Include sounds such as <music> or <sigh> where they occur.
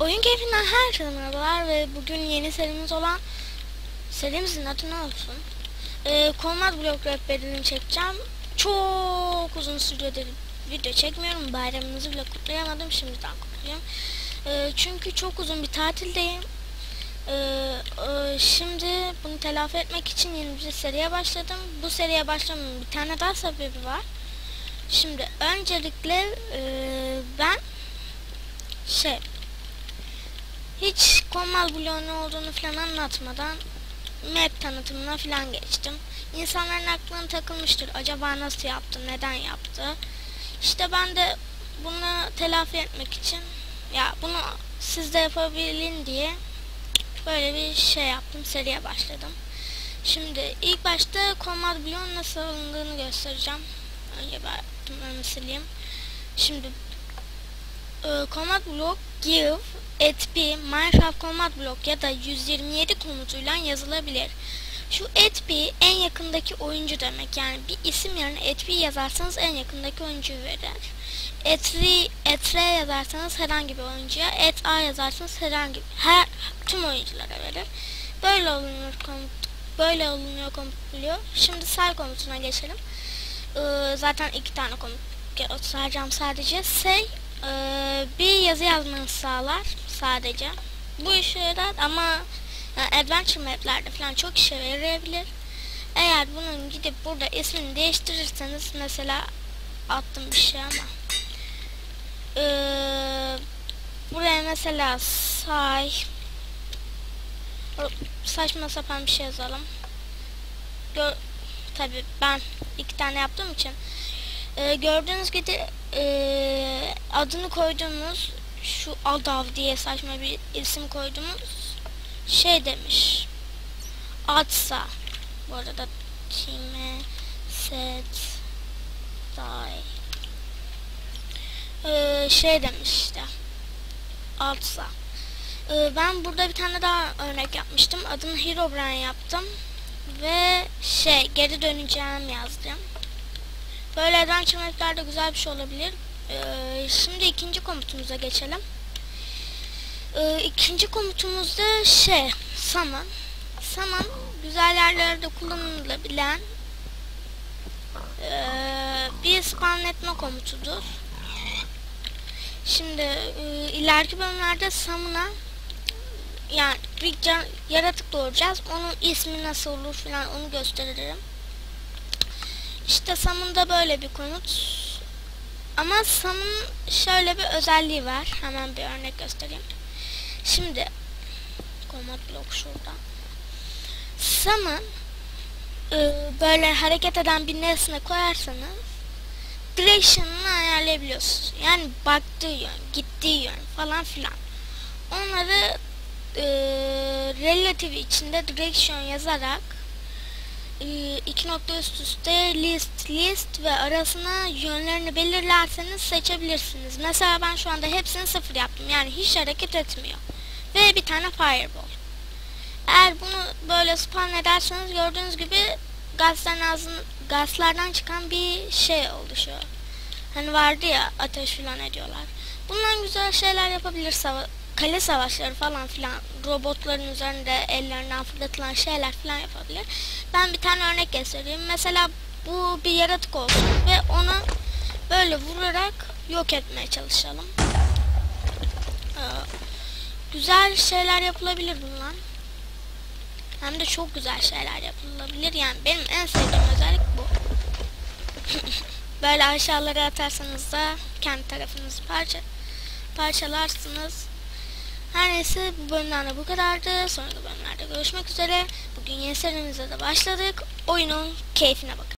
Oyun keyfinden herkese merhabalar ve bugün yeni serimiz olan serimizin adı ne olsun? Ee, Komad Blok rehberini çekeceğim. Çok uzun süredir video çekmiyorum. Bayramınızı bile kutlayamadım. Şimdiden kutlayayım. Ee, çünkü çok uzun bir tatildeyim. Ee, e, şimdi bunu telafi etmek için yeni bir seriye başladım. Bu seriye başlamamın bir tane daha sebebi var. Şimdi öncelikle e, ben şey hiç Kommal bloğu ne olduğunu falan anlatmadan map tanıtımına falan geçtim. İnsanların aklına takılmıştır. Acaba nasıl yaptı, neden yaptı? İşte ben de bunu telafi etmek için ya bunu siz de yapabilin diye böyle bir şey yaptım. Seriye başladım. Şimdi ilk başta Komad bloğun nasıl alındığını göstereceğim. Önce ben bunları sileyim. Şimdi e, command block give etp minecraft command block ya da 127 komutuyla yazılabilir. Şu etp en yakındaki oyuncu demek. Yani bir isim yerine etp yazarsanız en yakındaki oyuncuyu verir. Etri, etre yazarsanız herhangi bir oyuncuya, et a yazarsanız herhangi her tüm oyunculara verir. Böyle olunuyor komut böyle olunuyor komut biliyor. Şimdi say komutuna geçelim. Ee, zaten iki tane komut göstereceğim sadece. Say ee, bir yazı yazmanızı sağlar sadece. Bu işe yarar ama yani adventure maplerde falan çok işe yarayabilir. Eğer bunun gidip burada ismini değiştirirseniz mesela attım bir şey ama ee, buraya mesela say saçma sapan bir şey yazalım. Gör, tabi ben iki tane yaptığım için ee, gördüğünüz gibi e, adını koyduğumuz şu Adav diye saçma bir isim koyduğumuz şey demiş. Atsa. Bu arada time set die ee, şey demiş işte. Atsa. Ee, ben burada bir tane daha örnek yapmıştım. Adını Herobrine yaptım. Ve şey geri döneceğim yazdım. Böyle adventure maplerde güzel bir şey olabilir. Ee, şimdi ikinci komutumuza geçelim. Ee, ikinci komutumuzda şey, summon. Summon güzel yerlerde kullanılabilen ee, bir spawn etme komutudur. Şimdi e, ileriki bölümlerde summon'a yani bir can, yaratık doğuracağız. Onun ismi nasıl olur falan onu gösteririm. İşte Sam'ın böyle bir konut. Ama Sam'ın şöyle bir özelliği var. Hemen bir örnek göstereyim. Şimdi komut blok şurada. Sam'ın e, böyle hareket eden bir nesne koyarsanız direction'ını ayarlayabiliyorsunuz. Yani baktığı yön, gittiği yön falan filan. Onları e, relative içinde direction yazarak iki nokta üst üste list list ve arasına yönlerini belirlerseniz seçebilirsiniz. Mesela ben şu anda hepsini sıfır yaptım. Yani hiç hareket etmiyor. Ve bir tane fireball. Eğer bunu böyle spawn ederseniz gördüğünüz gibi gazların ağzın, gazlardan çıkan bir şey oluşuyor. Hani vardı ya ateş filan ediyorlar. Bundan güzel şeyler yapabilir kale savaşları falan filan robotların üzerinde ellerinden fırlatılan şeyler falan yapabilir. Ben bir tane örnek göstereyim. Mesela bu bir yaratık olsun ve onu böyle vurarak yok etmeye çalışalım. Ee, güzel şeyler yapılabilir bundan. Hem de çok güzel şeyler yapılabilir. Yani benim en sevdiğim özellik bu. <laughs> böyle aşağılara atarsanız da kendi tarafınızı parça parçalarsınız. Her neyse bu bölümlerde bu kadardı. Sonraki bölümlerde görüşmek üzere. Bugün yeni serimize de başladık. Oyunun keyfine bakın.